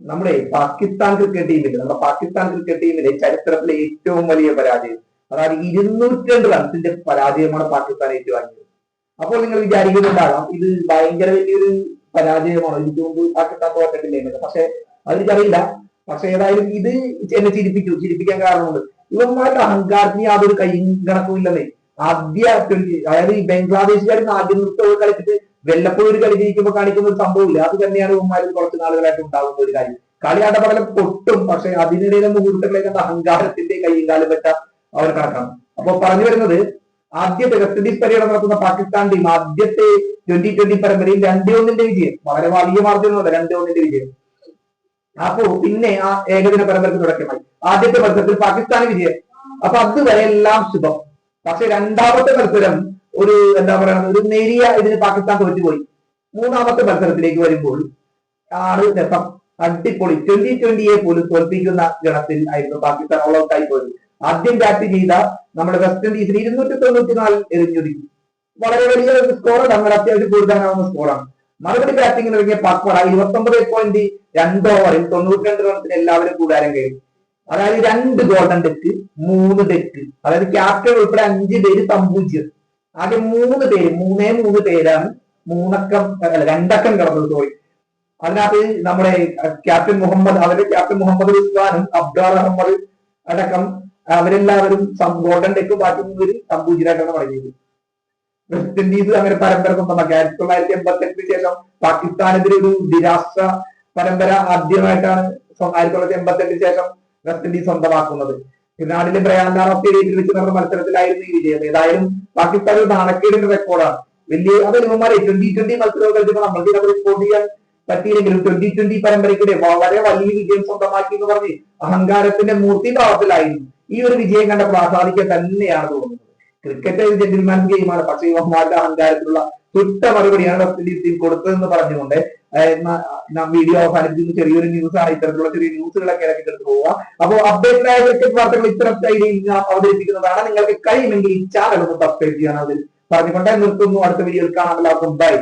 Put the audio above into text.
നമ്മുടെ പാകിസ്ഥാൻ ക്രിക്കറ്റ് ടീമിന്റെ നമ്മുടെ പാകിസ്ഥാൻ ക്രിക്കറ്റ് ടീമിന്റെ ചരിത്രത്തിലെ ഏറ്റവും വലിയ പരാജയം. അതായത് ഇരുന്നൂറ്റി രണ്ട് റൺസിന്റെ പരാജയമാണ് പാകിസ്ഥാൻ ഏറ്റുവാങ്ങിയത്. അപ്പോൾ നിങ്ങൾ വിചാരിക്കുന്നുണ്ടാകാം ഇത് ഭയങ്കര വലിയൊരു പരാജയമാണ്. എനിക്ക് മുമ്പ് പാകിസ്ഥാൻ തോറ്റിട്ടില്ലേ പക്ഷെ അതെനിക്കറിയില്ല. പക്ഷെ ഏതായാലും ഇത് എന്നെ ചിരിപ്പിച്ചു. ചിരിപ്പിക്കാൻ കാരണമുണ്ട്. ഇവന്മാരുടെ അഹങ്കാരത്തിന് യാതൊരു കൈ കണക്കും ഇല്ലെന്നേ ആദ്യ അതായത് ഈ ബംഗ്ലാദേശുകാർ ആദ്യം നൃത്തം കളിച്ചിട്ട് വല്ലപ്പോഴും ഒരു കളി ജയിക്കുമ്പോൾ കാണിക്കുന്ന ഒരു സംഭവമില്ല അത് തന്നെയാണ് ഉമ്മാരും കുറച്ച് നാളുകളായിട്ട് ഉണ്ടാകുന്ന ഒരു കാര്യം. കളിയാട്ട പകലം പൊട്ടും. പക്ഷെ അതിനിടയിലെ മുഹൂർത്തങ്ങളിലേക്ക് അഹങ്കാരത്തിന്റെ കൈയും കാലും വെച്ച അവർ കണക്കാണ്. അപ്പൊ പറഞ്ഞു വരുന്നത് ആദ്യത്തെ വെസ്റ്റ് ഇൻഡീസ് പര്യടനം നടത്തുന്ന പാകിസ്ഥാൻ ടീം ആദ്യത്തെ ട്വന്റി ട്വന്റി പരമ്പരയിൽ രണ്ടേ ഒന്നിന്റെ വിജയം. വളരെ വലിയ മാർജിനല്ല രണ്ടേ ഒന്നിന്റെ വിജയം. അപ്പോ പിന്നെ ആ ഏകദിന പരമ്പരക്ക് തുടക്കമായി. ആദ്യത്തെ മത്സരത്തിൽ പാകിസ്ഥാൻ വിജയം. അപ്പൊ അതുവരെ എല്ലാം ശുഭം. പക്ഷെ രണ്ടാമത്തെ മത്സരം ഒരു എന്താ പറയുക ഒരു നേരിയ ഇതിന് പാകിസ്ഥാൻ തോറ്റുപോയി. മൂന്നാമത്തെ മത്സരത്തിലേക്ക് വരുമ്പോൾ ആണ് രസം. അടിപൊളി ട്വന്റി ട്വന്റിയെ പോലും തോൽപ്പിക്കുന്ന ഗണത്തിൽ ആയിരുന്നു പാകിസ്ഥാൻ ഓൾ ഔട്ട് ആയി പോയത്. ആദ്യം ബാറ്റ് ചെയ്ത നമ്മുടെ വെസ്റ്റ് ഇൻഡീസിന് ഇരുന്നൂറ്റി തൊണ്ണൂറ്റി നാല് എറിഞ്ഞൊതുക്കി വളരെ വലിയ ഒരു സ്കോർ അങ്ങനെ അത്യാവശ്യം കൂടുതലാവുന്ന സ്കോറാണ് മറുപടി ബാറ്റിംഗിന് ഇറങ്ങിയ പാക്വറ ഇരുപത്തൊമ്പത് പോയിന്റ് രണ്ട് ഓവറിൽ തൊണ്ണൂറ്റി രണ്ട് റൺസിന് എല്ലാവരും കൂടാരം കയറി. അതായത് രണ്ട് ഗോൾഡൻ ഡെക്ക് മൂന്ന് ഡെക്ക് അതായത് ക്യാപ്റ്റൻ ഉൾപ്പെടെ അഞ്ച് പേര് തമ്പൂജ്യം. ആകെ മൂന്ന് പേര് മൂന്നേ മൂന്ന് പേരാണ് മൂന്നക്കം അല്ല രണ്ടക്കം കിടന്നത് സോറി അതിനകത്ത് നമ്മുടെ ക്യാപ്റ്റൻ മുഹമ്മദ് അവരുടെ ക്യാപ്റ്റൻ മുഹമ്മദ് ഉസ്മാനും അബ്ദുൾ അഹമ്മദ് അടക്കം അവരെല്ലാവരും ഗോൾഡൻ ഡെക്ക് പാറ്റുന്നവര് തമ്പൂജിരായിട്ടാണ് പറയുന്നത് വെസ്റ്റ് ഇൻഡീസ് അങ്ങനെ പരമ്പര സ്വന്തമാക്കി. ആയിരത്തി തൊള്ളായിരത്തി എൺപത്തി എട്ടിന് ശേഷം പാകിസ്ഥാനെതിരെ ഒരു നിരാശ പരമ്പര ആദ്യമായിട്ടാണ് ആയിരത്തി തൊള്ളായിരത്തി എൺപത്തി എട്ടിന് ശേഷം വെസ്റ്റ് ഇൻഡീസ് സ്വന്തമാക്കുന്നത്. നാടിലെ ബ്രയാൻഡാറ സ്റ്റേഡിയത്തിൽ വെച്ച് നടന്ന മത്സരത്തിലായിരുന്നു ഈ വിജയം. ഏതായാലും പാകിസ്ഥാനിൽ നാണക്കേടിന്റെ റെക്കോർഡാണ് വലിയ അത് ഇവന്മാരെ ട്വന്റി ട്വന്റി മത്സരങ്ങൾ കളിച്ചപ്പോൾ നമ്മൾക്ക് ഇതിനെ റിപ്പോർട്ട് ചെയ്യാൻ പറ്റിയില്ലെങ്കിലും ട്വന്റി ട്വന്റി പരമ്പരയ്ക്കിടെ വളരെ വലിയ വിജയം സ്വന്തമാക്കി എന്ന് പറഞ്ഞ് അഹങ്കാരത്തിന്റെ മൂർത്തി ഭാവത്തിലായിരുന്നു ഈ ഒരു വിജയം കണ്ടപ്പോൾ ആസ്വാദിക്കാൻ തന്നെയാണ് തോന്നുന്നത്. ക്രിക്കറ്റ് ഒരു ജെന്റിൽമാൻ ഗെയിമാണ് പക്ഷേ ഇവന്മാരുടെ അഹങ്കാരത്തിലുള്ള തുട്ട മറുപടിയാണ് വെസ്റ്റ് ഇൻഡീസ് ടീം കൊടുത്തതെന്ന് പറഞ്ഞുകൊണ്ട് വീഡിയോ അവസാനിപ്പിക്കുന്ന ചെറിയൊരു ന്യൂസ് ആണ്. ഇത്തരത്തിലുള്ള ചെറിയ ന്യൂസുകളൊക്കെ ഇടയ്ക്ക് എടുത്ത് പോവുക. അപ്പോൾ അപ്ഡേറ്റഡ് ആയ ക്രിക്കറ്റ് വാർത്തകൾ ഇത്തരം ശൈലിയിൽ ഞാൻ അവതരിപ്പിക്കുന്നതാണ്. നിങ്ങൾക്ക് കഴിയുമെങ്കിൽ ഈ ചാനൽ ഒന്ന് സബ്സ്ക്രൈബ് ചെയ്യാൻ അതിൽ പറഞ്ഞുകൊണ്ട് നിർത്തുന്നു. അടുത്ത വീഡിയോയിൽ കാണാം. എല്ലാവർക്കും ബൈ